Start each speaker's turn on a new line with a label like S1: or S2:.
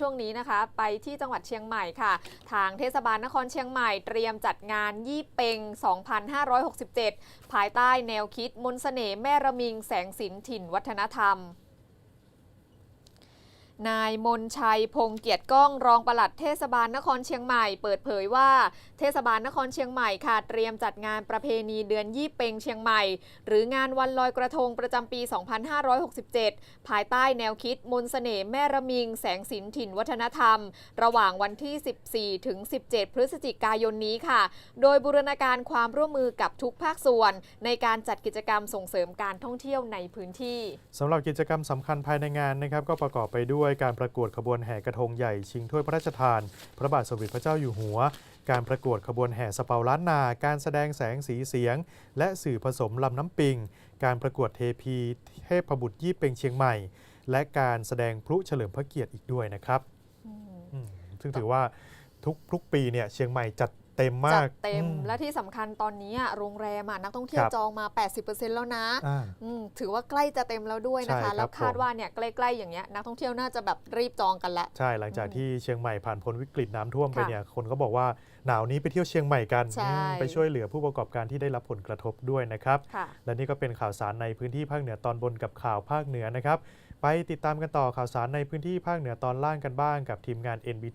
S1: ช่วงนี้นะคะไปที่จังหวัดเชียงใหม่ค่ะ ทางเทศบาลนครเชียงใหม่เตรียมจัดงานยี่เปง 2567 ภายใต้แนวคิดมนสเสน่ห์แม่ระมิงแสงสินถิ่นวัฒนธรรม นายมนชัยพงเกียรติก้องรองปลัดเทศบาลนครเชียงใหม่ เปิดเผยว่า เทศบาลนครเชียงใหม่ค่ะเตรียมจัดงานประเพณีเดือนยี่เปงเชียงใหม่ หรืองานวันลอยกระทงประจำปี 2567 ภายใต้แนวคิดมนต์เสน่ห์แม่ระมิง แสงสินถิ่นวัฒนธรรม ระหว่างวันที่ 14 ถึง 17 พฤศจิกายนนี้ค่ะ โดยบูรณาการความร่วมมือกับทุกภาคส่วน ในการจัดกิจกรรมส่งเสริมการท่องเที่ยวในพื้นที่
S2: สำหรับกิจกรรมสำคัญภายในงานนะครับก็ประกอบไปด้วยการประกวดขบวนแห่กระทงใหญ่ชิงถ้วยพระราชทาน พระบาทสมเด็จพระเจ้าอยู่หัว การประกวดขบวนแห่สะเปาล้านนา การแสดงแสงสีเสียง และสื่อผสมลำน้ำปิง การประกวดเทพีเทพบุตรยี่เปงเชียงใหม่ และการแสดงพลุเฉลิมพระเกียรติอีกด้วยนะครับอืมซึ่งถือว่าทุกทุกปีเนี่ยเชียงใหม่จัด เต็ม
S1: จั
S2: มาก
S1: ดเต็ม
S2: อื
S1: และที่สำคัญตอนนี้อะโรงแรมอะนักท่องเที่ยว
S2: ครับ
S1: จองมา 80%แล้วนะ
S2: อ่า
S1: อืมถือว่าใกล้จะเต็มแล้วด้วยนะ
S2: ใช่ครั
S1: คะ
S2: บ
S1: แล้วคาด
S2: ผม
S1: ว่าเนี่ยใกล้ๆอย่างเงี้ยนักท่องเที่ยวน่าจะแบบรีบจองกันละ
S2: ใช่หลังจาก
S1: อืม
S2: ที่เชียงใหม่ผ่านพ้นวิกฤตน้ำท่วมไป
S1: ค่ะ
S2: เนี่ยคนก็บอกว่าหนาวนี้ไปเที่ยวเชียงใหม่กัน
S1: ใช่
S2: อืมไปช่วยเหลือผู้ประกอบการที่ได้รับผลกระทบด้วยนะครับ
S1: ค่ะ
S2: และนี่ก็เป็นข่าวสารในพื้นที่ภาคเหนือตอนบนกับข่าวภาคเหนือนะครับ ไปติดตามกันต่อข่าวสารในพื้นที่ภาคเหนือตอนล่างกันบ้างกับทีมงาน NBT